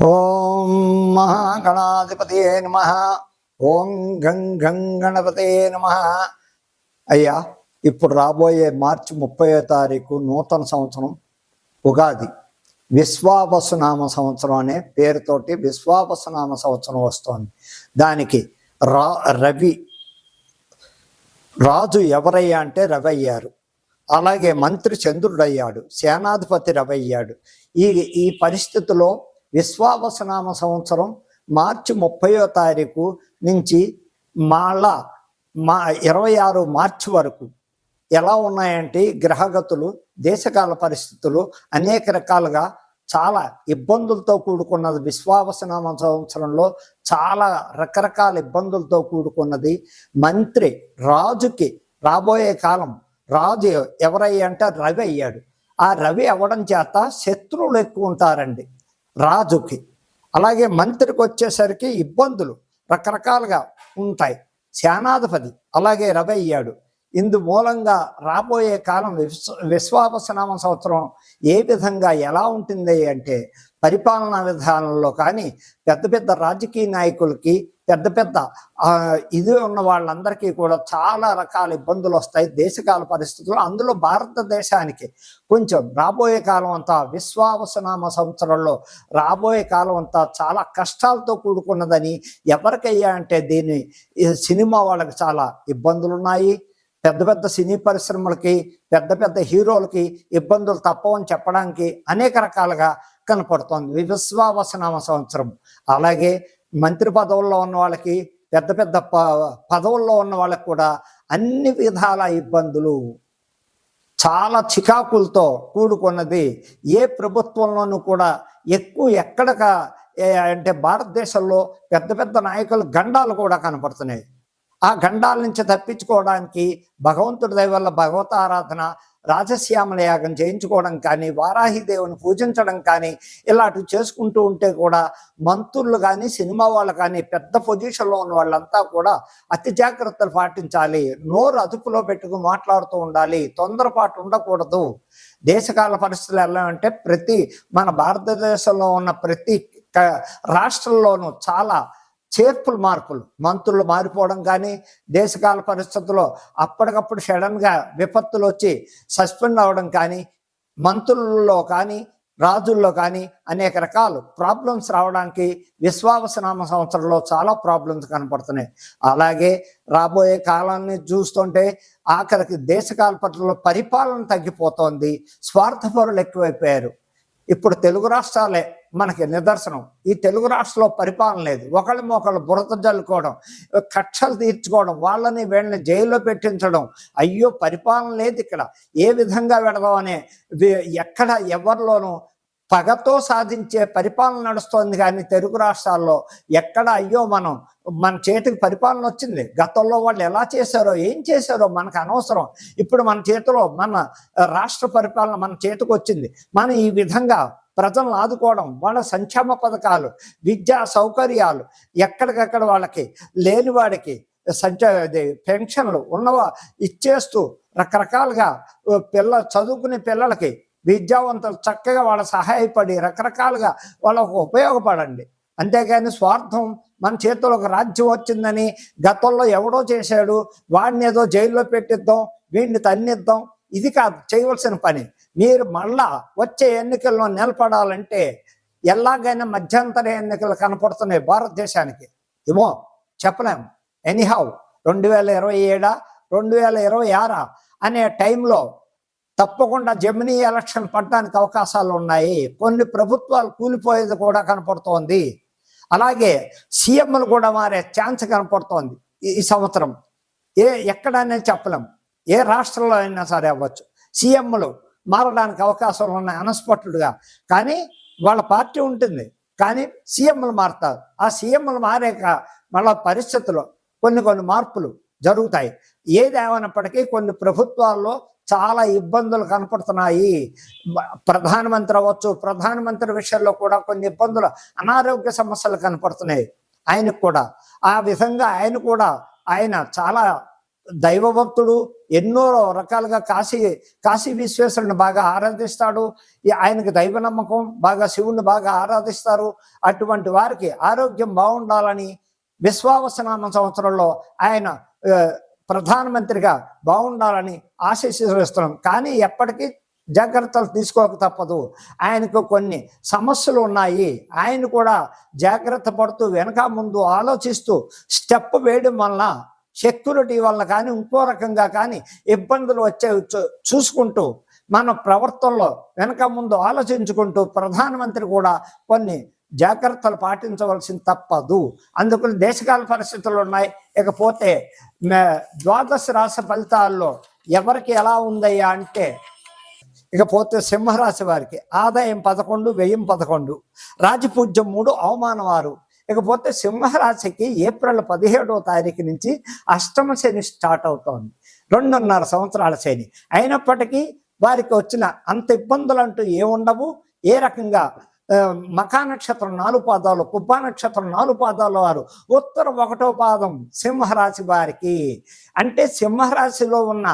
ఓం మహాగణాధిపతే నమ. ఓం గం గం గణపతే నమ. అయ్యా ఇప్పుడు రాబోయే మార్చి ముప్పయో తారీఖు నూతన సంవత్సరం ఉగాది. విశ్వావసునామ సంవత్సరం అనే పేరుతోటి విశ్వావసునామ సంవత్సరం వస్తోంది. దానికి రా రవి రాజు ఎవరయ్యా అంటే రవి అయ్యారు అలాగే మంత్రి చంద్రుడు అయ్యాడు సేనాధిపతి రవి అయ్యాడు ఈ ఈ పరిస్థితిలో విశ్వావసనామ సంవత్సరం మార్చి ముప్పయో తారీఖు నుంచి మళ్ళా మా ఇరవై ఆరు మార్చి వరకు. ఎలా ఉన్నాయంటే గ్రహగతులు దేశకాల పరిస్థితులు అనేక రకాలుగా చాలా ఇబ్బందులతో కూడుకున్నది. విశ్వావసనామ సంవత్సరంలో చాలా రకరకాల ఇబ్బందులతో కూడుకున్నది. మంత్రి రాజుకి రాబోయే కాలం రాజు ఎవరయ్యా అంటే రవి అయ్యాడు. ఆ రవి అవ్వడం చేత శత్రువులు ఎక్కువ ఉంటారండి. రాజుకి. అలాగే మంత్రికి వచ్చేసరికి ఇబ్బందులు రకరకాలుగా ఉంటాయి. సేనాధిపతి అలాగే రవి అయ్యాడు ఇందు మూలంగా రాబోయే కాలం విశ్వ విశ్వావసనామ సంవత్సరం ఏ విధంగా ఎలా ఉంటుంది అంటే పరిపాలనా విధానంలో కానీ పెద్ద పెద్ద రాజకీయ నాయకులకి పెద్ద పెద్ద ఇది ఉన్న వాళ్ళందరికీ కూడా చాలా రకాల ఇబ్బందులు వస్తాయి. దేశకాల పరిస్థితులు అందులో భారతదేశానికి కొంచెం రాబోయే కాలం అంతా విశ్వావసనామ సంవత్సరంలో రాబోయే కాలం అంతా చాలా కష్టాలతో కూడుకున్నదని ఎవరికయ్యా అంటే దీని సినిమా వాళ్ళకి చాలా ఇబ్బందులు ఉన్నాయి పెద్ద పెద్ద సినీ పరిశ్రమలకి పెద్ద పెద్ద హీరోలకి ఇబ్బందులు తప్పవని చెప్పడానికి అనేక రకాలుగా కనపడుతోంది. విశ్వావసనామ సంవత్సరం. అలాగే మంత్రి పదవుల్లో ఉన్న వాళ్ళకి పెద్ద పెద్ద ప పదవుల్లో ఉన్న వాళ్ళకి కూడా అన్ని విధాల ఇబ్బందులు చాలా చికాకులతో కూడుకున్నది ఏ ప్రభుత్వంలోనూ కూడా ఎక్కువ ఎక్కడక అంటే భారతదేశంలో పెద్ద పెద్ద నాయకులు గండాలు కూడా కనపడుతున్నాయి. ఆ గండాల నుంచి తప్పించుకోవడానికి భగవంతుడి దయ వల్ల భగవత ఆరాధన రాజశ్యామల యాగం చేయించుకోవడం కానీ వారాహి దేవుని పూజించడం కానీ ఇలాంటివి చేసుకుంటూ ఉంటే కూడా మంత్రులు కానీ సినిమా వాళ్ళు కానీ పెద్ద పొజిషన్లో ఉన్న వాళ్ళంతా కూడా అతి జాగ్రత్తలు పాటించాలి. నోరు అదుపులో పెట్టుకుని మాట్లాడుతూ ఉండాలి. తొందరపాటు ఉండకూడదు. దేశకాల పరిస్థితులు ఎలా అంటే ప్రతి మన భారతదేశంలో ఉన్న ప్రతి రాష్ట్రంలోనూ చాలా చేర్పులు మార్పులు. మంత్రులు మారిపోవడం కానీ దేశకాల పరిస్థితుల్లో అప్పటికప్పుడు సడన్గా విపత్తులు వచ్చి సస్పెండ్ అవ్వడం కానీ మంత్రుల్లో కానీ రాజుల్లో కానీ అనేక రకాలు ప్రాబ్లమ్స్ రావడానికి విశ్వావసనామ సంవత్సరంలో చాలా ప్రాబ్లమ్స్ కనపడుతున్నాయి. అలాగే రాబోయే కాలాన్ని చూస్తుంటే ఆఖరికి దేశకాల పట్ల పరిపాలన తగ్గిపోతోంది. స్వార్థపరులు ఎక్కువైపోయారు. ఇప్పుడు తెలుగు రాష్ట్రాలే మనకి నిదర్శనం. ఈ తెలుగు రాష్ట్రంలో పరిపాలన లేదు. ఒకళ్ళ ఒకళ్ళు బురద జల్లుకోవడం కక్షలు తీర్చుకోవడం వాళ్ళని వీళ్ళని జైల్లో పెట్టించడం. అయ్యో పరిపాలన లేదు ఇక్కడ. ఏ విధంగా పెడదాం అనే ఎక్కడ ఎవరిలోనూ పగతో సాధించే పరిపాలన నడుస్తోంది కానీ తెలుగు రాష్ట్రాల్లో ఎక్కడ అయ్యో మనం మన చేతికి పరిపాలన వచ్చింది. గతంలో వాళ్ళు ఎలా చేశారో ఏం చేశారో మనకు అనవసరం. ఇప్పుడు మన చేతిలో మన రాష్ట్ర పరిపాలన మన చేతికి వచ్చింది. మనం ఈ విధంగా ప్రజలను ఆదుకోవడం వాళ్ళ సంక్షేమ పథకాలు విద్యా సౌకర్యాలు ఎక్కడికక్కడ వాళ్ళకి లేని వాడికి సంచ పెన్షన్లు ఉన్నవా ఇచ్చేస్తూ రకరకాలుగా పిల్ల చదువుకునే పిల్లలకి విద్యావంతులు చక్కగా వాళ్ళ సహాయపడి రకరకాలుగా వాళ్ళకు ఉపయోగపడండి. అంతేగాని స్వార్థం మన చేతిలో ఒక రాజ్యం వచ్చిందని గతంలో ఎవడో చేశాడు వాడిని ఏదో జైల్లో పెట్టిద్దాం వీడిని తన్నిద్దాం ఇది కాదు చేయవలసిన పని. మీరు మళ్ళా వచ్చే ఎన్నికల్లో నిలబడాలంటే ఎలాగైనా మధ్యంతర ఎన్నికలు కనపడుతున్నాయి భారతదేశానికి. ఏమో చెప్పలేము. ఎనీహౌ రెండు వేల ఇరవై ఏడా రెండు వేల ఇరవై ఆరా అనే టైంలో తప్పకుండా జమినీ ఎలక్షన్ పడడానికి అవకాశాలు ఉన్నాయి. కొన్ని ప్రభుత్వాలు కూలిపోయేది కూడా కనపడుతోంది. అలాగే సీఎంలు కూడా మారే ఛాన్స్ కనపడుతోంది ఈ- సంవత్సరం. ఏ ఎక్కడనే చెప్పలేం ఏ రాష్ట్రంలో అయినా సరే అవ్వచ్చు. సీఎంలు మారడానికి అవకాశాలు ఉన్నాయి అనస్పట్టుడుగా. కానీ వాళ్ళ పార్టీ ఉంటుంది. కానీ సీఎంలు మారుతారు. ఆ సీఎంలు మారాక మళ్ళా పరిస్థితులు కొన్ని కొన్ని మార్పులు జరుగుతాయి. ఏది ఏమైనప్పటికీ కొన్ని ప్రభుత్వాల్లో చాలా ఇబ్బందులు కనపడుతున్నాయి. ప్రధానమంత్రి అవ్వచ్చు ప్రధానమంత్రి విషయంలో కూడా కొన్ని ఇబ్బందులు అనారోగ్య సమస్యలు కనపడుతున్నాయి. ఆయనకు కూడా. ఆ విధంగా ఆయన కూడా ఆయన చాలా దైవభక్తుడు ఎన్నో రకాలుగా కాశీ కాశీ విశ్వేశ్వరుని బాగా ఆరాధిస్తాడు. ఆయనకు ఆయనకి దైవ నమ్మకం బాగా శివుణ్ణి బాగా ఆరాధిస్తారు. అటువంటి వారికి ఆరోగ్యం బాగుండాలని విశ్వావసనామ సంవత్సరంలో ఆయన ప్రధానమంత్రిగా బాగుండాలని ఆశీస్సుస్తున్నాం కానీ ఎప్పటికీ జాగ్రత్తలు తీసుకోక తప్పదు. ఆయనకు కొన్ని సమస్యలు ఉన్నాయి. ఆయన కూడా జాగ్రత్త పడుతూ వెనక ముందు ఆలోచిస్తూ స్టెప్ వేయడం వలన సెక్యూరిటీ వల్ల కానీ ఇంకో రకంగా కానీ ఇబ్బందులు వచ్చే చూ- చూసుకుంటూ మన ప్రవర్తనలో వెనక ముందు ఆలోచించుకుంటూ ప్రధానమంత్రి కూడా కొన్ని జాగ్రత్తలు పాటించవలసింది తప్పదు. అందుకని దేశకాల పరిస్థితులు ఉన్నాయి. ఇకపోతే ద్వాదశ రాశి ఫలితాల్లో ఎవరికి ఎలా ఉందయ్యా అంటే ఇకపోతే సింహరాశి వారికి ఆదాయం పదకొండు వ్యయం పదకొండు రాజపూజ్యం మూడు అవమానం ఆరు ఇకపోతే సింహరాశికి ఏప్రిల్ పదిహేడవ తారీఖు నుంచి అష్టమ శని స్టార్ట్ అవుతోంది. రెండున్నర సంవత్సరాల శని. అయినప్పటికీ వారికి వచ్చిన అంత ఇబ్బందులు అంటూ ఏముండవు ఏ రకంగా? మకా నక్షత్రం నాలుగు పాదాలు కుబ్బా నక్షత్రం నాలుగు పాదాల వారు. ఉత్తర ఒకటో పాదం సింహరాశి వారికి. అంటే సింహరాశిలో ఉన్న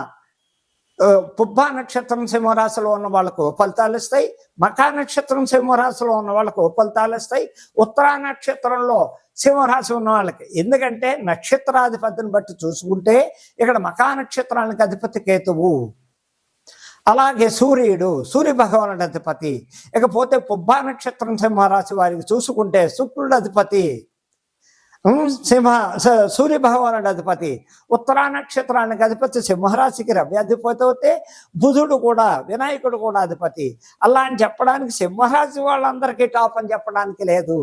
పుబ్బా నక్షత్రం సింహరాశిలో ఉన్న వాళ్ళకు ఫలితాలు ఇస్తాయి మకా నక్షత్రం సింహరాశిలో ఉన్న వాళ్ళకు ఫలితాలు ఇస్తాయి ఉత్తరా నక్షత్రంలో సింహరాశి ఉన్న వాళ్ళకి. ఎందుకంటే నక్షత్రాధిపతిని బట్టి చూసుకుంటే ఇక్కడ మకా నక్షత్రానికి అధిపతి కేతువు అలాగే సూర్యుడు సూర్య భగవానుడు అధిపతి. ఇకపోతే పుబ్బా నక్షత్రం సింహరాశి వారికి చూసుకుంటే శుక్రుడు అధిపతి. సింహ సూర్యభగవానుడు అధిపతి ఉత్తరా నక్షత్రానికి అధిపతి సింహరాశికి రవి అధిపతి అవుతే బుధుడు కూడా వినాయకుడు కూడా అధిపతి. అలా అని చెప్పడానికి సింహరాశి వాళ్ళందరికీ టాప్ అని చెప్పడానికి లేదు.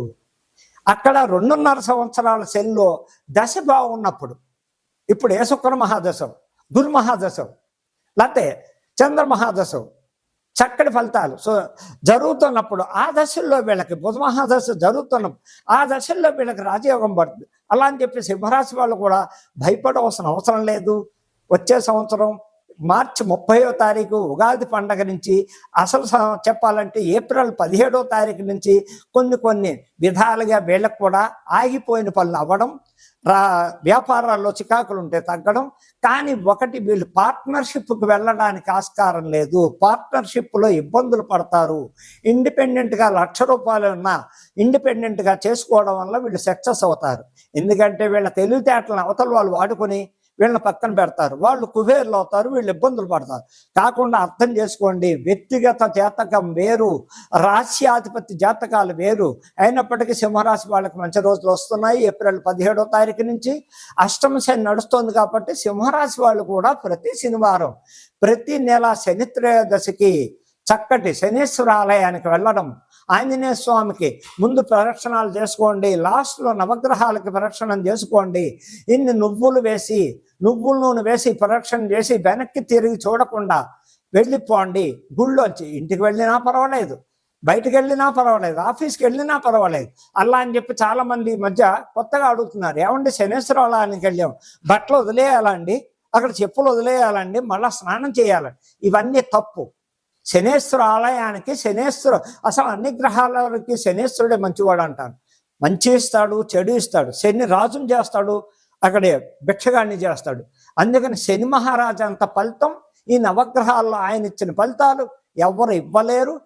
అక్కడ రెండున్నర సంవత్సరాల సెల్లో దశ బాగున్నప్పుడు ఇప్పుడు ఏ శుక్ర మహాదశం గురు మహాదశం లేకపోతే చంద్ర మహాదశం చక్కటి ఫలితాలు. సో జరుగుతున్నప్పుడు ఆ దశల్లో వీళ్ళకి బుధమహాదశ జరుగుతున్నప్పుడు ఆ దశల్లో వీళ్ళకి రాజయోగం పడుతుంది. అలా అని చెప్పి సింహరాశి వాళ్ళు కూడా భయపడవలసిన అవసరం లేదు. వచ్చే సంవత్సరం మార్చి ముప్పయో తారీఖు ఉగాది పండగ నుంచి అసలు చెప్పాలంటే ఏప్రిల్ పదిహేడో తారీఖు నుంచి కొన్ని కొన్ని విధాలుగా వీళ్ళకు కూడా ఆగిపోయిన పనులు అవ్వడం రా వ్యాపారాల్లో చికాకులు ఉంటే తగ్గడం. కానీ ఒకటి వీళ్ళు పార్ట్నర్షిప్కి వెళ్ళడానికి ఆస్కారం లేదు. పార్ట్నర్షిప్లో ఇబ్బందులు పడతారు. ఇండిపెండెంట్గా లక్ష రూపాయలు ఉన్న ఇండిపెండెంట్గా చేసుకోవడం వల్ల వీళ్ళు సక్సెస్ అవుతారు. ఎందుకంటే వీళ్ళ తెలివితేటలను అవతల వాళ్ళు వాడుకొని వీళ్ళని పక్కన పెడతారు. వాళ్ళు కుబేర్లు అవుతారు వీళ్ళు ఇబ్బందులు పడతారు. కాకుండా అర్థం చేసుకోండి వ్యక్తిగత జాతకం వేరు రాశ్యాధిపతి జాతకాలు వేరు. అయినప్పటికీ సింహరాశి వాళ్ళకి మంచి రోజులు వస్తున్నాయి. ఏప్రిల్ పదిహేడో తారీఖు నుంచి అష్టమ శని నడుస్తుంది కాబట్టి సింహరాశి వాళ్ళు కూడా ప్రతి శనివారం ప్రతి నెల శని త్రయోదశికి చక్కటి శనీశ్వర ఆలయానికి వెళ్ళడం ఆంజనేయ స్వామికి ముందు ప్రదక్షిణాలు చేసుకోండి లాస్ట్లో నవగ్రహాలకి ప్రదక్షిణం చేసుకోండి. ఇన్ని నువ్వులు వేసి నువ్వుల నూనె వేసి ప్రదక్షిణ చేసి వెనక్కి తిరిగి చూడకుండా వెళ్ళిపోండి. గుళ్ళోంచి ఇంటికి వెళ్ళినా పర్వాలేదు బయటికి వెళ్ళినా పర్వాలేదు ఆఫీస్కి వెళ్ళినా పర్వాలేదు. అలా అని చెప్పి చాలా మంది ఈ మధ్య కొత్తగా అడుగుతున్నారు ఏమండి శనేశ్వర ఆలయానికి వెళ్ళాం బట్టలు వదిలేయాలండి అక్కడ చెప్పులు వదిలేయాలండి మళ్ళా స్నానం చేయాలండి ఇవన్నీ తప్పు. శనేశ్వర ఆలయానికి శనేశ్వరు. అసలు అన్ని గ్రహాలకి శనేశ్వరుడే మంచివాడు అంటారు. మంచి ఇస్తాడు చెడు ఇస్తాడు. శని రాజుని చేస్తాడు అక్కడే భిక్షగాన్ని చేస్తాడు. అందుకని శని మహారాజు అంత ఫలితం ఈ నవగ్రహాల్లో ఆయన ఇచ్చిన ఫలితాలు ఎవ్వరు ఇవ్వలేరు.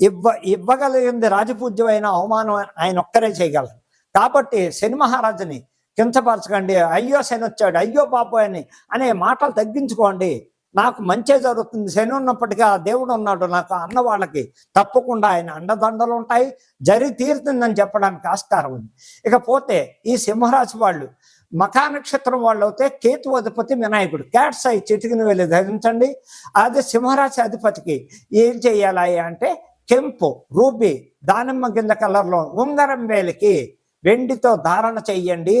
ఇవ్వ ఇవ్వగలిగింది రాజపూజ్యమైన అవమానం ఆయన ఒక్కరే చేయగలరు. కాబట్టి శని మహారాజుని కించపరచకండి. అయ్యో శని వచ్చాడు అయ్యో బాబు అని అనే మాటలు తగ్గించుకోండి. నాకు మంచే జరుగుతుంది. శని ఉన్నప్పటికీ ఆ దేవుడు ఉన్నాడు నాకు అన్న వాళ్ళకి. తప్పకుండా ఆయన అండదండలు ఉంటాయి. జరి తీరుతుందని చెప్పడానికి ఆస్కారం ఉంది. ఇకపోతే ఈ సింహరాశి వాళ్ళు మకా నక్షత్రం వాళ్ళు అయితే కేతు అధిపతి వినాయకుడు. క్యాట్స్ అయి చిటికిన వెళ్ళి ధరించండి. అదే సింహరాశి అధిపతికి ఏం చేయాలి అంటే కెంపు రూబీ దానిమ్మ గింజ కలర్లో ఉంగరం వేలికి వెండితో ధారణ చెయ్యండి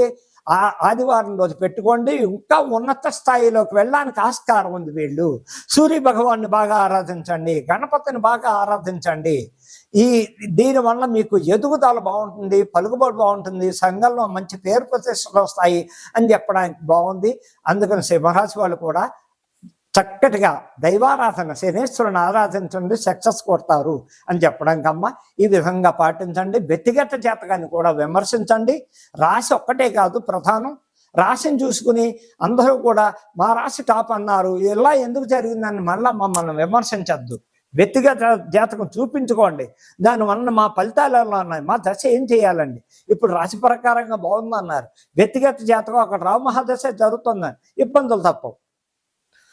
ఆ ఆదివారం రోజు పెట్టుకోండి. ఇంకా ఉన్నత స్థాయిలోకి వెళ్ళడానికి ఆస్కారం ఉంది వీళ్ళు. సూర్య భగవాన్ని బాగా ఆరాధించండి. గణపతిని బాగా ఆరాధించండి. ఈ దీని వల్ల మీకు ఎదుగుదల బాగుంటుంది పలుకుబడి బాగుంటుంది సంఘంలో మంచి పేరు ప్రతిష్టలు వస్తాయి అని చెప్పడానికి బాగుంది. అందుకని సింహరాశి వాళ్ళు కూడా చక్కటిగా దైవారాధన శనేశ్వరుని ఆరాధించండి సక్సెస్ కొడతారు అని చెప్పడానికి కమ్మా. ఈ విధంగా పాటించండి. వ్యక్తిగత జాతకాన్ని కూడా విమర్శించండి. రాశి ఒక్కటే కాదు ప్రధానం. రాశిని చూసుకుని అందరూ కూడా మా రాశి టాప్ అన్నారు ఇలా ఎందుకు జరిగిందని మళ్ళా మమ్మల్ని విమర్శించద్దు. వ్యక్తిగత జాతకం చూపించుకోండి. దానివల్ల మా ఫలితాలు ఎలా ఉన్నాయి? మా దశ ఏం చేయాలండి? ఇప్పుడు రాశి ప్రకారంగా బాగుందన్నారు. వ్యక్తిగత జాతకం అక్కడ రావు మహాదశ జరుగుతుందని ఇబ్బందులు తప్పవు.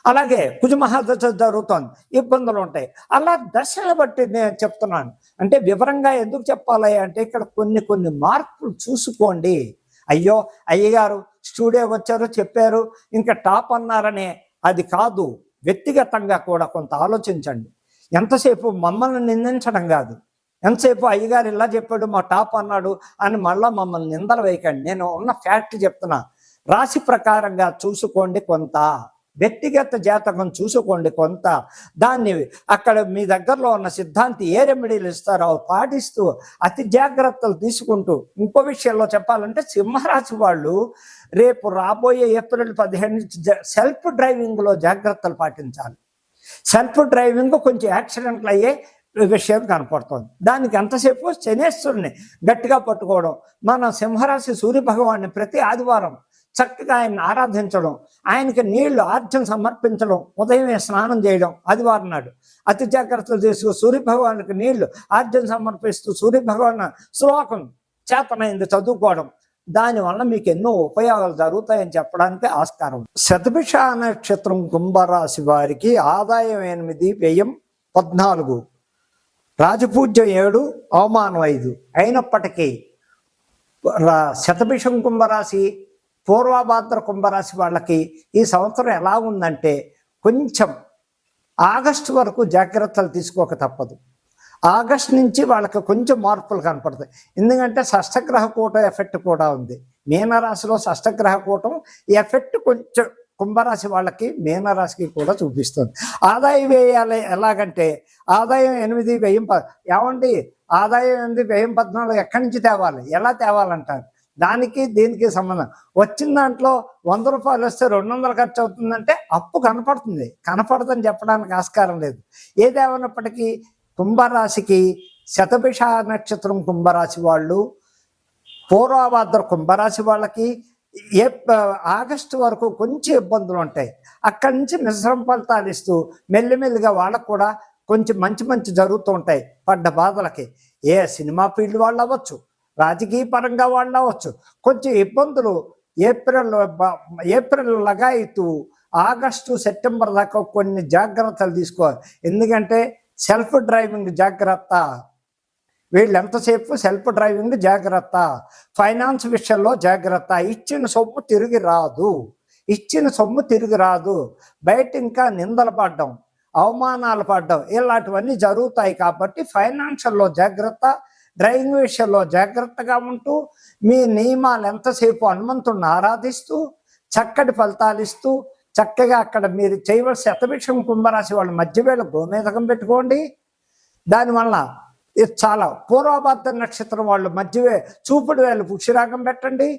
అలాగే కుజమహాదశ జరుగుతోంది ఇబ్బందులు ఉంటాయి అలా దశను బట్టి నేను చెప్తున్నాను. అంటే వివరంగా ఎందుకు చెప్పాలి అంటే ఇక్కడ కొన్ని కొన్ని మార్పులు చూసుకోండి. అయ్యో అయ్యగారు స్టూడియోకి వచ్చారు చెప్పారు. ఇంకా టాప్ అన్నారనే అది కాదు. వ్యక్తిగతంగా కూడా కొంత ఆలోచించండి. ఎంతసేపు మమ్మల్ని నిందించడం కాదు. ఎంతసేపు అయ్యగారు ఇలా చెప్పాడు మా టాప్ అన్నాడు అని మళ్ళా మమ్మల్ని నిందలు వేయకండి. నేను ఉన్న ఫ్యాక్ట్ చెప్తున్నా. రాశి ప్రకారంగా చూసుకోండి కొంత. వ్యక్తిగత జాతకం చూసుకోండి కొంత. దాన్ని అక్కడ మీ దగ్గరలో ఉన్న సిద్ధాంతి ఏ రెమెడీలు ఇస్తారో అవి పాటిస్తూ అతి జాగ్రత్తలు తీసుకుంటూ. ఇంకో విషయంలో చెప్పాలంటే సింహరాశి వాళ్ళు రేపు రాబోయే ఏప్రిల్ పదిహేను నుంచి సెల్ఫ్ డ్రైవింగ్లో జాగ్రత్తలు పాటించాలి. సెల్ఫ్ డ్రైవింగ్ కొంచెం యాక్సిడెంట్లు అయ్యే విషయం కనపడుతుంది. దానికి ఎంతసేపు శనేశ్వరుని గట్టిగా పట్టుకోవడం. మన సింహరాశి సూర్య భగవాన్ని ప్రతి ఆదివారం చక్కగా ఆయన ఆరాధించడం ఆయనకి నీళ్ళు ఆర్జన సమర్పించడం ఉదయమే స్నానం చేయడం ఆదివారం నాడు. అతి జాగ్రత్తలు తీసుకు సూర్యభగవానికి నీళ్ళు ఆర్జన సమర్పిస్తూ సూర్యభగవాన్ శ్లోకం చేతనైంది చదువుకోవడం. దానివల్ల మీకు ఎన్నో ఉపయోగాలు జరుగుతాయని చెప్పడానికి ఆస్కారం. శతభిష నక్షత్రం కుంభరాశి వారికి ఆదాయం ఎనిమిది వ్యయం పద్నాలుగు. రాజపూజ్యం ఏడు అవమానం ఐదు. అయినప్పటికీ శతభిషం కుంభరాశి పూర్వభాద్ర కుంభరాశి వాళ్ళకి ఈ సంవత్సరం ఎలా ఉందంటే కొంచెం ఆగస్టు వరకు జాగ్రత్తలు తీసుకోక తప్పదు. ఆగస్ట్ నుంచి వాళ్ళకి కొంచెం మార్పులు కనపడతాయి. ఎందుకంటే షష్టగ్రహ కూటం ఎఫెక్ట్ కూడా ఉంది. మీనరాశిలో షష్టగ్రహ కూటం ఎఫెక్ట్ కొంచెం కుంభరాశి వాళ్ళకి మీనరాశికి కూడా చూపిస్తుంది. ఆదాయం వేయాలి ఎలాగంటే ఆదాయం ఎనిమిది వ్యయం ప ఏమండి? ఆదాయం ఎనిమిది వ్యయం పద్నాలుగు ఎక్కడి నుంచి తేవాలి? ఎలా తేవాలంటారు? దానికి దీనికి సంబంధం. వచ్చిన దాంట్లో వంద రూపాయలు వస్తే రెండు వందలు ఖర్చు అవుతుందంటే అప్పు కనపడుతుంది. కనపడదని చెప్పడానికి ఆస్కారం లేదు. ఏదేమన్నప్పటికీ కుంభరాశికి శతభిష నక్షత్రం కుంభరాశి వాళ్ళు పూర్వభాద్ర కుంభరాశి వాళ్ళకి ఏ ఆగస్టు వరకు కొంచెం ఇబ్బందులు ఉంటాయి. అక్కడి నుంచి మిశ్రమ ఫలితాలు ఇస్తూ మెల్లిమెల్లిగా వాళ్ళకు కూడా కొంచెం మంచి మంచి జరుగుతూ ఉంటాయి పడ్డ బాధలకి. ఏ సినిమా ఫీల్డ్ వాళ్ళు అవ్వచ్చు రాజకీయ పరంగా వాళ్ళు అవ్వచ్చు. కొంచెం ఇబ్బందులు ఏప్రిల్ ఏప్రిల్ లగాయితూ ఆగస్టు సెప్టెంబర్ దాకా కొన్ని జాగ్రత్తలు తీసుకోవాలి. ఎందుకంటే సెల్ఫ్ డ్రైవింగ్ జాగ్రత్త. వీళ్ళు ఎంతసేపు సెల్ఫ్ డ్రైవింగ్ జాగ్రత్త? ఫైనాన్స్ విషయంలో జాగ్రత్త. ఇచ్చిన సొమ్ము తిరిగి రాదు. ఇచ్చిన సొమ్ము తిరిగి రాదు. బయట ఇంకా నిందలు పడ్డం అవమానాలు పడ్డం ఇలాంటివన్నీ జరుగుతాయి కాబట్టి ఫైనాన్షియల్లో జాగ్రత్త. డ్రైవింగ్ విషయంలో జాగ్రత్తగా ఉంటూ మీ నియమాలు ఎంతసేపు హనుమంతుడిని ఆరాధిస్తూ చక్కటి ఫలితాలు ఇస్తూ చక్కగా అక్కడ మీరు చేయవలసిన శతభిక్షం కుంభరాశి వాళ్ళ మధ్యవేళ గోమేధకం పెట్టుకోండి. దానివల్ల చాలా పూర్వభద్ర నక్షత్రం వాళ్ళు మధ్యవే చూపుడు వేలు పుక్షిరాగం పెట్టండి.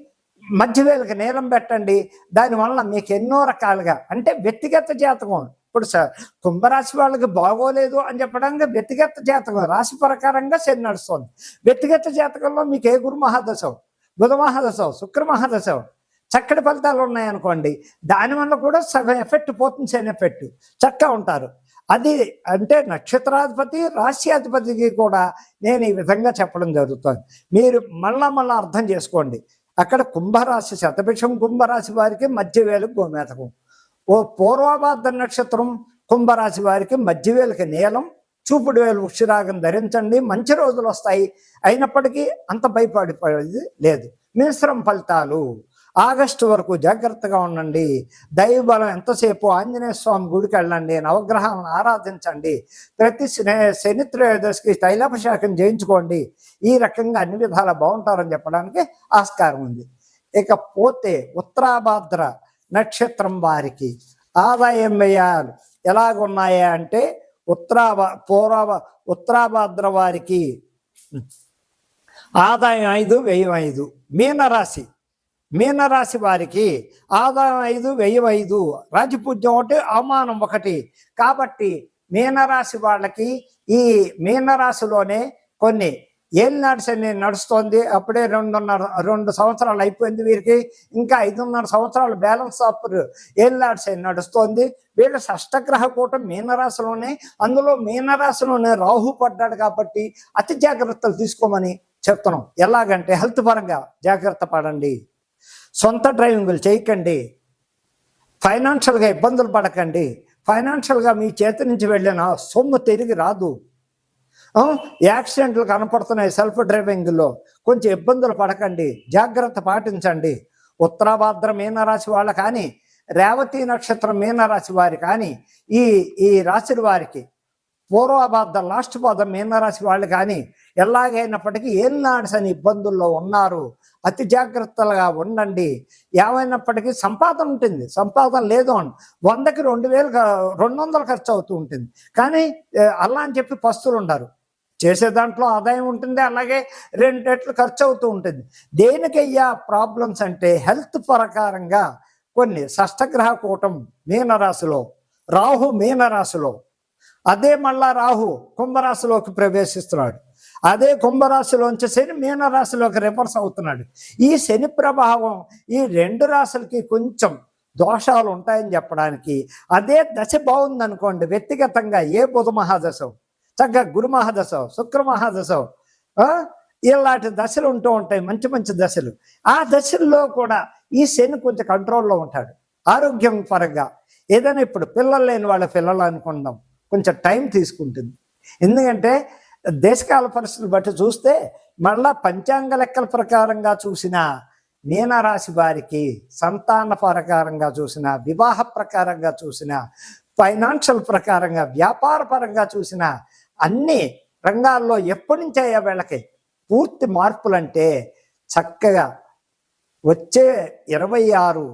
మధ్యవేలకు నీలం పెట్టండి. దానివల్ల మీకు ఎన్నో రకాలుగా అంటే వ్యక్తిగత జాతకం. ఇప్పుడు స- కుంభరాశి వాళ్ళకి బాగోలేదు అని చెప్పడానికి వ్యక్తిగత జాతకం. రాశి ప్రకారంగా శని నడుస్తుంది. వ్యక్తిగత జాతకంలో మీకు ఏ గురు మహాదశం? బుధ మహాదశం శుక్ర మహాదశం చక్కటి ఫలితాలు ఉన్నాయనుకోండి. దానివల్ల కూడా సగం ఎఫెక్ట్ పోతుంది శని ఎఫెక్ట్. చక్కగా ఉంటారు. అది అంటే నక్షత్రాధిపతి రాశ్యాధిపతికి కూడా నేను ఈ విధంగా చెప్పడం జరుగుతుంది. మీరు మళ్ళా మళ్ళీ అర్థం చేసుకోండి. అక్కడ కుంభరాశి శతభిషం కుంభరాశి వారికి మధ్య వేలు గోమేతకం ఓ పూర్వభాద్ర నక్షత్రం కుంభరాశి వారికి మధ్యవేలుకి నీలం చూపుడు వేలు వృక్షరాగం ధరించండి మంచి రోజులు వస్తాయి. అయినప్పటికీ అంత భయపడిపోయేది లేదు. మిశ్రమ ఫలితాలు. ఆగస్టు వరకు జాగ్రత్తగా ఉండండి. దైవబలం ఎంతసేపు ఆంజనేయ స్వామి గుడికి వెళ్ళండి నవగ్రహాలను ఆరాధించండి. ప్రతి శని త్రయోదశికి తైలాభిషేకం చేయించుకోండి. ఈ రకంగా అన్ని విధాలా బాగుంటారని చెప్పడానికి ఆస్కారం ఉంది. ఇక పోతే ఉత్తరాభాద్ర నక్షత్రం వారికి. ఆదాయం వ్యయాలు ఎలాగున్నాయా అంటే ఉత్తరాభ పూర్వ ఉత్తరాభాద్ర వారికి. ఆదాయం ఐదు వ్యయం ఐదు. మీనరాశి. మీనరాశి వారికి ఆదాయం ఐదు వ్యయం ఐదు. రాజపూజ్యం ఒకటి అవమానం ఒకటి. కాబట్టి మీనరాశి వాళ్ళకి ఈ మీనరాశిలోనే కొన్ని ఏం శని నడుస్తోంది? అప్పుడే రెండున్నర రెండు సంవత్సరాలు అయిపోయింది వీరికి. ఇంకా ఐదున్నర సంవత్సరాలు బ్యాలెన్స్ ఆఫ్ ఏం శని నడుస్తోంది? వీళ్ళు షష్టగ్రహ కూటం మీనరాశిలోనే అందులో మీనరాశిలోనే రాహు పడ్డాడు కాబట్టి అతి జాగ్రత్తలు తీసుకోమని చెప్తున్నాం. ఎలాగంటే హెల్త్ పరంగా జాగ్రత్త పడండి. సొంత డ్రైవింగ్లు చేయకండి. ఫైనాన్షియల్గా ఇబ్బందులు పడకండి. ఫైనాన్షియల్గా మీ చేతి నుంచి వెళ్ళిన సొమ్ము తిరిగి రాదు. యాక్సిడెంట్లు కనపడుతున్నాయి సెల్ఫ్ డ్రైవింగ్లో. కొంచెం ఇబ్బందులు పడకండి జాగ్రత్త పాటించండి. ఉత్తరాభాద్ర మీనరాశి వాళ్ళ కానీ రేవతి నక్షత్రం మీనరాశి వారి కానీ ఈ ఈ రాశుల వారికి పూర్వభాద్ర లాస్ట్ పాదం మీనరాశి వాళ్ళు కానీ ఎలాగైనప్పటికీ ఏనాడు అని ఇబ్బందుల్లో ఉన్నారు? అతి జాగ్రత్తలుగా ఉండండి. ఏమైనప్పటికీ సంపాదన ఉంటుంది. సంపాదన లేదు అని వందకి రెండు వేలు రెండు వందలు ఖర్చు అవుతూ ఉంటుంది. కానీ అలా అని చెప్పి పస్తులు ఉండరు చేసే దాంట్లో ఆదాయం ఉంటుంది. అలాగే రెండు రెట్లు ఖర్చు అవుతూ ఉంటుంది. దేనికయ్యా ప్రాబ్లమ్స్ అంటే హెల్త్ ప్రకారంగా కొన్ని షష్టగ్రహ కూటం మీనరాశిలో రాహు మీనరాశిలో అదే మళ్ళా రాహు కుంభరాశిలోకి ప్రవేశిస్తున్నాడు. అదే కుంభరాశిలోంచి శని మీనరాశిలోకి రివర్స్ అవుతున్నాడు. ఈ శని ప్రభావం ఈ రెండు రాశులకి కొంచెం దోషాలు ఉంటాయని చెప్పడానికి అదే దశ బాగుందనుకోండి వ్యక్తిగతంగా ఏ బుధ మహాదశం చక్కగా గురు మహాదశం శుక్ర మహాదశం ఇలాంటి దశలు ఉంటూ ఉంటాయి మంచి మంచి దశలు. ఆ దశల్లో కూడా ఈ శని కొంచెం కంట్రోల్లో ఉంటాడు ఆరోగ్యం పరంగా. ఏదైనా ఇప్పుడు పిల్లలు లేని వాళ్ళ పిల్లలు అనుకుందాం కొంచెం టైం తీసుకుంటుంది. ఎందుకంటే దేశకాల పరిస్థితులు బట్టి చూస్తే మళ్ళా పంచాంగ లెక్కల ప్రకారంగా చూసిన మీనరాశి వారికి సంతాన ప్రకారంగా చూసిన వివాహ ప్రకారంగా చూసిన ఫైనాన్షియల్ ప్రకారంగా వ్యాపార పరంగా చూసిన అన్ని రంగాల్లో ఎప్పటి నుంచి అయ్యా వీళ్ళకి పూర్తి మార్పులంటే చక్కగా వచ్చే ఇరవై ఆరు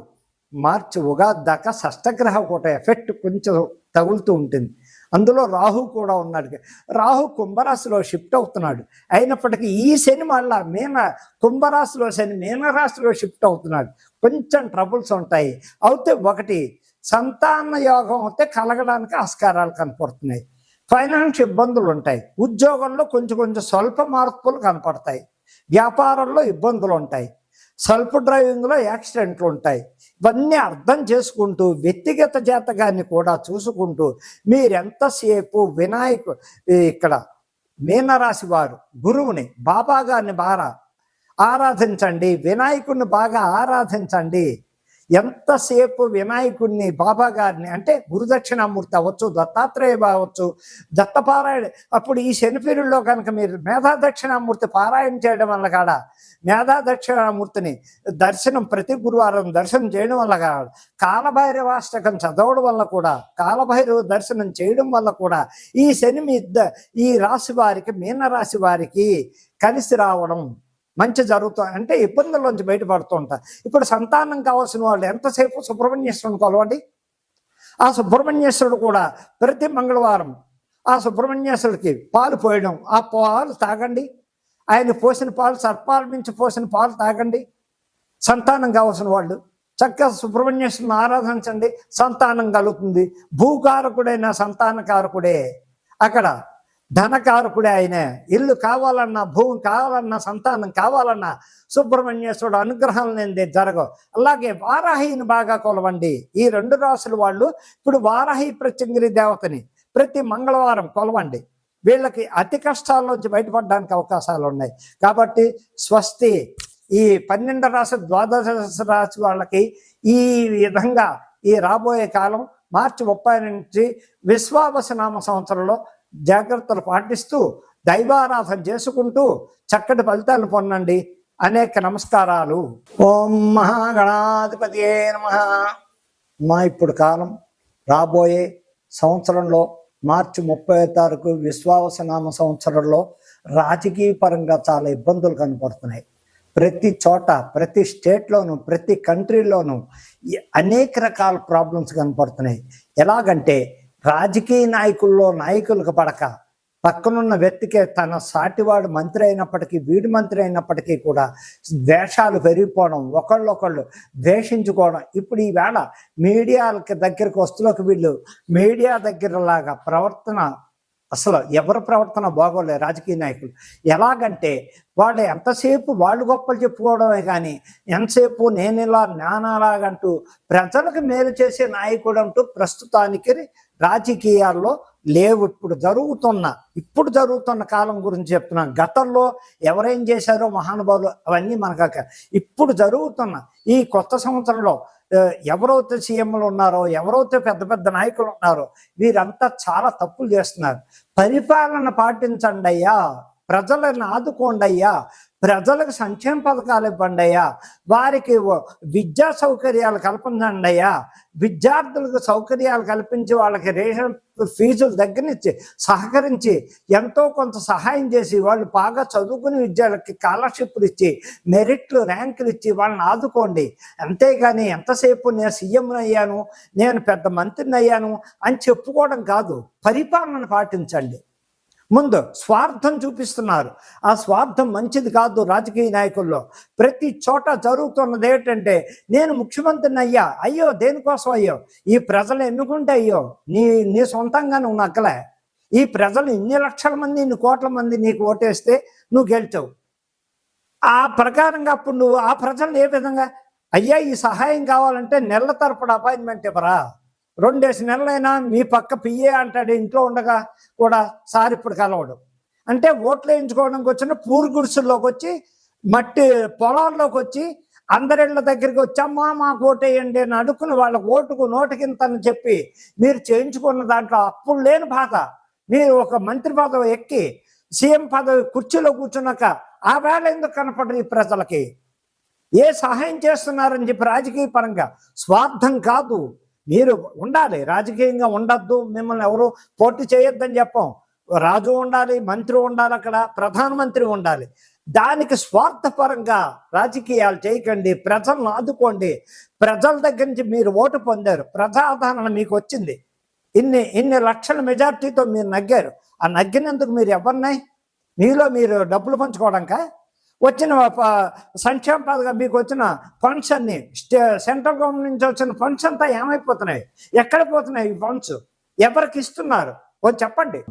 మార్చి ఉగాది దాకా షష్టగ్రహ కూట ఎఫెక్ట్ కొంచెం తగులుతూ ఉంటుంది. అందులో రాహు కూడా ఉన్నాడు. రాహు కుంభరాశిలో షిఫ్ట్ అవుతున్నాడు. అయినప్పటికీ ఈ శని మళ్ళా మీన కుంభరాశిలో శని మీనరాశిలో షిఫ్ట్ అవుతున్నాడు. కొంచెం ట్రబుల్స్ ఉంటాయి. అయితే ఒకటి సంతాన యోగం అయితే కలగడానికి ఆస్కారాలు కనపడుతున్నాయి. ఫైనాన్స్ ఇబ్బందులు ఉంటాయి. ఉద్యోగంలో కొంచెం కొంచెం స్వల్ప మార్పులు కనపడతాయి. వ్యాపారంలో ఇబ్బందులు ఉంటాయి. సెల్ఫ్ డ్రైవింగ్లో యాక్సిడెంట్లు ఉంటాయి. ఇవన్నీ అర్థం చేసుకుంటూ వ్యక్తిగత జాతకాన్ని కూడా చూసుకుంటూ మీరెంతసేపు వినాయకు ఇక్కడ మీనరాశి వారు గురువుని బాబా గారిని బాగా ఆరాధించండి వినాయకుడిని బాగా ఆరాధించండి. ఎంతసేపు వినాయకుడిని బాబా గారిని అంటే గురుదక్షిణామూర్తి అవ్వచ్చు దత్తాత్రేయ అవ్వచ్చు దత్తపారాయణ అప్పుడు ఈ శనిపీరుల్లో కనుక మీరు మేధా దక్షిణామూర్తి పారాయణ చేయడం వల్ల కాడ మేధా దక్షిణామూర్తిని దర్శనం ప్రతి గురువారం దర్శనం చేయడం వల్ల కాడ కాలభైరవాష్టకం చదవడం వల్ల కూడా కాలభైరవ దర్శనం చేయడం వల్ల కూడా ఈ శని మీ ఈ రాశి వారికి మీన రాశి వారికి కలిసి రావడం మంచి జరుగుతుంది అంటే ఇబ్బందుల్లోంచి బయటపడుతూ ఉంటారు ఇప్పుడు సంతానం కావాల్సిన వాళ్ళు ఎంతసేపు సుబ్రహ్మణ్యేశ్వరుని కొలవండి? ఆ సుబ్రహ్మణ్యేశ్వరుడు కూడా ప్రతి మంగళవారం ఆ సుబ్రహ్మణ్యేశ్వరుడికి పాలు పోయడం. ఆ పాలు తాగండి. ఆయన పోసిన పాలు సర్పాల నుంచి పోసిన పాలు తాగండి. సంతానం కావాల్సిన వాళ్ళు చక్కగా సుబ్రహ్మణ్యేశ్వరుని ఆరాధించండి. సంతానం కలుగుతుంది. భూకారకుడైన సంతానకారకుడే అక్కడ ధనకారకుడే ఆయన. ఇల్లు కావాలన్నా భూమి కావాలన్నా సంతానం కావాలన్నా సుబ్రహ్మణ్యేశ్వరుడు అనుగ్రహం లేనిదే జరగవు అలాగే వారాహిని బాగా కొలవండి. ఈ రెండు రాసుల వాళ్ళు ఇప్పుడు వారాహి ప్రత్యంగిరి దేవతని ప్రతి మంగళవారం కొలవండి. వీళ్ళకి అతి కష్టాల్లోంచి బయటపడడానికి అవకాశాలు ఉన్నాయి. కాబట్టి స్వస్తి. ఈ పన్నెండు రాశి ద్వాదశ రాశి వాళ్ళకి ఈ విధంగా ఈ రాబోయే కాలం మార్చి ముప్పై నుంచి విశ్వావసనామ సంవత్సరంలో జాగ్రత్తలు పాటిస్తూ దైవారాధన చేసుకుంటూ చక్కటి ఫలితాలను పొందండి. అనేక నమస్కారాలు. ఓం మహాగణాధిపతి నమ. మా ఇప్పుడు కాలం రాబోయే సంవత్సరంలో మార్చి ముప్పై తారీఖు విశ్వావసనామ సంవత్సరంలో రాజకీయ పరంగా చాలా ఇబ్బందులు కనపడుతున్నాయి. ప్రతి చోట ప్రతి స్టేట్లోనూ ప్రతి కంట్రీలోనూ అనేక రకాల ప్రాబ్లమ్స్ కనపడుతున్నాయి. ఎలాగంటే రాజకీయ నాయకుల్లో నాయకులకు పడక. పక్కనున్న వ్యక్తికే తన సాటివాడు మంత్రి అయినప్పటికీ వీడి మంత్రి అయినప్పటికీ కూడా ద్వేషాలు పెరిగిపోవడం ఒకళ్ళొకళ్ళు ద్వేషించుకోవడం. ఇప్పుడు ఈవేళ మీడియాలకి దగ్గరికి వస్తులోకి వీళ్ళు మీడియా దగ్గరలాగా ప్రవర్తన అసలు ఎవరి ప్రవర్తన బాగోలే రాజకీయ నాయకులు. ఎలాగంటే వాళ్ళు ఎంతసేపు వాళ్ళు గొప్పలు చెప్పుకోవడమే కానీ ఎంతసేపు నేను ఇలా నానాలాగంటూ ప్రజలకు మేలు చేసే నాయకుడు అంటూ ప్రస్తుతానికి రాజకీయాల్లో లేవు. ఇప్పుడు జరుగుతున్న ఇప్పుడు జరుగుతున్న కాలం గురించి చెప్తున్నాను. గతంలో ఎవరేం చేశారో మహానుభావులు అవన్నీ మనకు ఇప్పుడు జరుగుతున్న ఈ కొత్త సంవత్సరంలో ఎవరైతే సీఎంలు ఉన్నారో ఎవరైతే పెద్ద పెద్ద నాయకులు ఉన్నారో వీరంతా చాలా తప్పులు చేస్తున్నారు. పరిపాలన పాటించండి అయ్యా. ప్రజలను ఆదుకోండి అయ్యా. ప్రజలకు సంక్షేమ పథకాలు ఇవ్వండి అయ్యా. వారికి విద్యా సౌకర్యాలు కల్పించండి అయ్యా. విద్యార్థులకు సౌకర్యాలు కల్పించి వాళ్ళకి రేషన్ ఫీజులు దగ్గర నుంచి సహకరించి ఎంతో కొంత సహాయం చేసి వాళ్ళు బాగా చదువుకుని విద్యార్థులకి స్కాలర్షిప్లు ఇచ్చి మెరిట్లు ర్యాంకులు ఇచ్చి వాళ్ళని ఆదుకోండి. అంతేగాని ఎంతసేపు నేను సీఎంని అయ్యాను నేను పెద్ద మంత్రిని అయ్యాను అని చెప్పుకోవడం కాదు. పరిపాలన పాటించండి. ముందు స్వార్థం చూపిస్తున్నారు. ఆ స్వార్థం మంచిది కాదు రాజకీయ నాయకుల్లో. ప్రతి చోట జరుగుతున్నది ఏంటంటే నేను ముఖ్యమంత్రిని అయ్యా అయ్యో దేనికోసం అయ్యో? ఈ ప్రజలు ఎన్నుకుంటే అయ్యో? నీ నీ సొంతంగా నువ్వు నక్కలే ఈ ప్రజలు ఇన్ని లక్షల మంది ఇన్ని కోట్ల మంది నీకు ఓటేస్తే నువ్వు గెలిచావు. ఆ ప్రకారంగా అప్పుడు నువ్వు ఆ ప్రజలను ఏ విధంగా? అయ్యా ఈ సహాయం కావాలంటే నెల తరపుడు అపాయింట్మెంట్ ఇవ్వరా? రెండేసి నెలలైనా మీ పక్క పియ్యే అంటాడు ఇంట్లో ఉండగా కూడా సార్ ఇప్పుడు కలవడు అంటే ఓట్లు వేయించుకోవడానికి వచ్చిన పూర్ గుడిసుల్లోకి వచ్చి మట్టి పొలాల్లోకి వచ్చి అందరిళ్ళ దగ్గరికి వచ్చమ్మా మాకు ఓటేయండి అని అడుక్కుని వాళ్ళ ఓటుకు నోటికింతని చెప్పి మీరు చేయించుకున్న దాంట్లో అప్పుడు లేని బాధ. మీరు ఒక మంత్రి పదవి ఎక్కి సీఎం పదవి కుర్చీలో కూర్చున్నాక ఆ వేళ ఎందుకు కనపడరు ఈ ప్రజలకి? ఏ సహాయం చేస్తున్నారని చెప్పి రాజకీయ పరంగా స్వార్థం కాదు. మీరు ఉండాలి రాజకీయంగా ఉండద్దు మిమ్మల్ని ఎవరు పోటీ చేయొద్దని చెప్పం. రాజు ఉండాలి మంత్రి ఉండాలి అక్కడ ప్రధానమంత్రి ఉండాలి. దానికి స్వార్థపరంగా రాజకీయాలు చేయకండి ప్రజలను ఆదుకోండి. ప్రజల దగ్గర నుంచి మీరు ఓటు పొందారు ప్రజాదరణ మీకు వచ్చింది. ఇన్ని ఇన్ని లక్షల మెజార్టీతో మీరు నగ్గారు. ఆ నగ్గినందుకు మీరు ఎవరినాయి మీలో మీరు డబ్బులు పంచుకోవడానికా? వచ్చిన సంక్షేమ పథకం మీకు వచ్చిన ఫండ్స్ అన్ని స్టే సెంట్రల్ గవర్నమెంట్ నుంచి వచ్చిన ఫండ్స్ అంతా ఏమైపోతున్నాయి? ఎక్కడ పోతున్నాయి ఈ ఫండ్స్ ఎవరికి ఇస్తున్నారు? చెప్పండి.